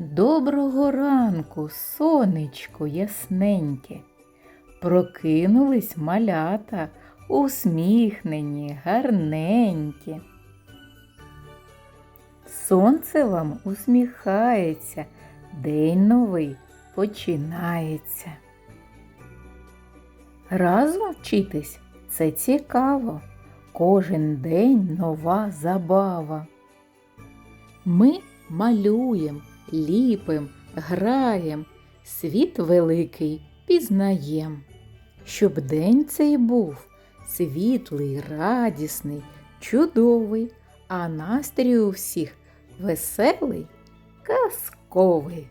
Доброго ранку, сонечко ясненьке. Прокинулись малята, усміхнені, гарненькі. Сонце вам усміхається, день новий починається. Разом вчитись це цікаво. Кожен день нова забава. Ми малюєм, ліпим, граєм, світ великий пізнаєм. Щоб день цей був світлий, радісний, чудовий, а настрій у всіх веселий, казковий.